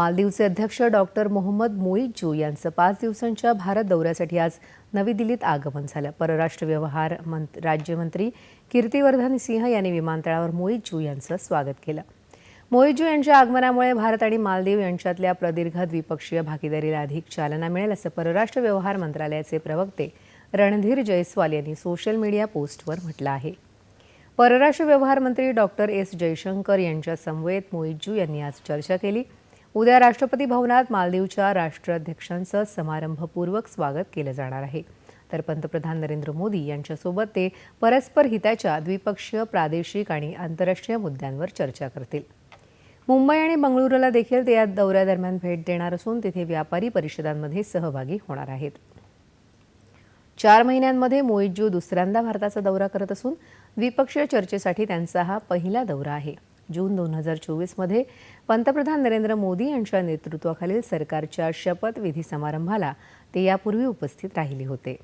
मालदीवचे अध्यक्ष डॉक्टर मोहम्मद मोईजू यांचं पाच दिवसांच्या भारत दौऱ्यासाठी आज नवी दिल्लीत आगमन झालं. परराष्ट्र व्यवहार मंत राज्यमंत्री कीर्तिवर्धन सिंह यांनी विमानतळावर मोईजू यांचं स्वागत केलं. मोईजू यांच्या आगमनामुळे भारत आणि मालदीव यांच्यातल्या प्रदीर्घ द्विपक्षीय भागीदारीला अधिक चालना मिळेल असं परराष्ट्र व्यवहार मंत्रालयाचे प्रवक्ते रणधीर जयस्वाल यांनी सोशल मीडिया पोस्टवर म्हटलं आहे. परराष्ट्र व्यवहार मंत्री डॉक्टर एस जयशंकर यांच्या समवेत मोईजू यांनी आज चर्चा केली. उद्या राष्ट्रपती भवनात मालदीवच्या राष्ट्राध्यक्षांचं समारंभपूर्वक स्वागत केलं जाणार आहे. तर पंतप्रधान नरेंद्र मोदी यांच्यासोबत ते परस्पर हिताच्या द्विपक्षीय प्रादेशिक आणि आंतरराष्ट्रीय मुद्द्यांवर चर्चा करतील. मुंबई आणि बंगळुरूला देखील ते या दौऱ्यादरम्यान भेट देणार असून तिथे व्यापारी परिषदांमध्ये सहभागी होणार आहेत. चार महिन्यांमध्ये मोईजू दुसऱ्यांदा भारताचा दौरा करत असून द्विपक्षीय चर्चेसाठी त्यांचा हा पहिला दौरा आहे. जून दोन हजार चोवीसमध्ये पंतप्रधान नरेंद्र मोदी यांच्या नेतृत्वाखालील सरकारच्या शपथविधी समारंभाला ते यापूर्वी उपस्थित राहिले होते.